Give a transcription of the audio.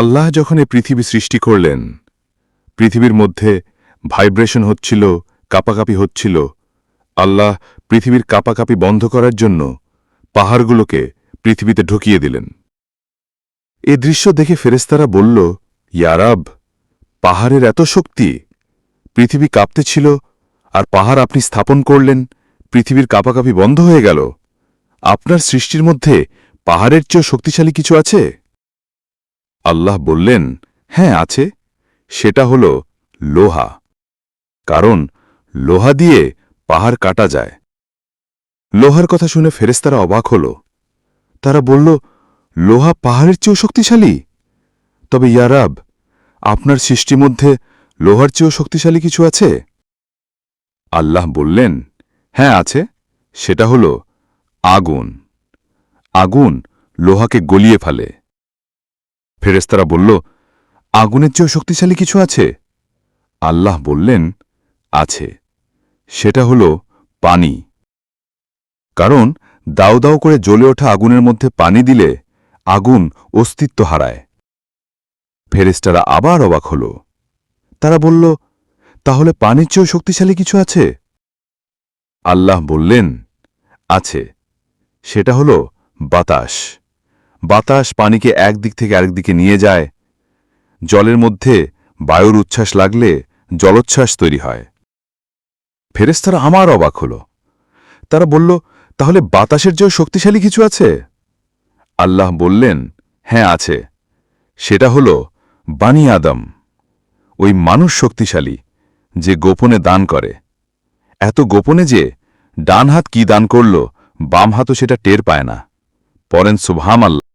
আল্লাহ যখন এ পৃথিবী সৃষ্টি করলেন, পৃথিবীর মধ্যে ভাইব্রেশন হচ্ছিল, কাপাকাপি হচ্ছিল, আল্লাহ পৃথিবীর কাপাকাপি বন্ধ করার জন্য পাহাড়গুলোকে পৃথিবীতে ঢুকিয়ে দিলেন। এ দৃশ্য দেখে ফেরেস্তারা বলল ইয়ারাব পাহাড়ের এত শক্তি, পৃথিবী কাঁপতেছিল আর পাহাড় আপনি স্থাপন করলেন, পৃথিবীর কাপাকাপি বন্ধ হয়ে গেল। আপনার সৃষ্টির মধ্যে পাহাড়ের চেয়েও শক্তিশালী কিছু আছে? আল্লাহ বললেন হ্যাঁ আছে। সেটা হল লোহা। কারণ লোহা দিয়ে পাহাড় কাটা যায়। লোহার কথা শুনে ফেরেস্তারা অবাক হল। তারা বলল, লোহা পাহাড়ের চেয়েও শক্তিশালী? তবে ইয়ারাব আপনার সৃষ্টির মধ্যে লোহার চেয়েও শক্তিশালী কিছু আছে? আল্লাহ বললেন হ্যাঁ আছে। সেটা হল আগুন। আগুন লোহাকে গলিয়ে ফেলে। ফেরেস্তারা বলল, আগুনের চেয়েও শক্তিশালী কিছু আছে? আল্লাহ বললেন, আছে। সেটা হল পানি। কারণ দাও দাও করে জ্বলে ওঠা আগুনের মধ্যে পানি দিলে আগুন অস্তিত্ব হারায়। ফেরেস্তারা আবার অবাক হল। তারা বলল, তাহলে পানির চেয়েও শক্তিশালী কিছু আছে? আল্লাহ বললেন, আছে। সেটা হল বাতাস। বাতাস পানিকে একদিক থেকে আরেক দিকে নিয়ে যায়। জলের মধ্যে বায়ুর উচ্ছ্বাস লাগলে জলোচ্ছ্বাস তৈরি হয়। ফেরেস্তারা আমার অবাক হল। তারা বলল, তাহলে বাতাসের চেয়েও শক্তিশালী কিছু আছে? আল্লাহ বললেন হ্যাঁ আছে। সেটা হল বানি আদম। ওই মানুষ শক্তিশালী যে গোপনে দান করে। এত গোপনে যে ডান হাত কি দান করল, বাম হাতও সেটা টের পায় না। পরেন সুবহাম আল্লাহ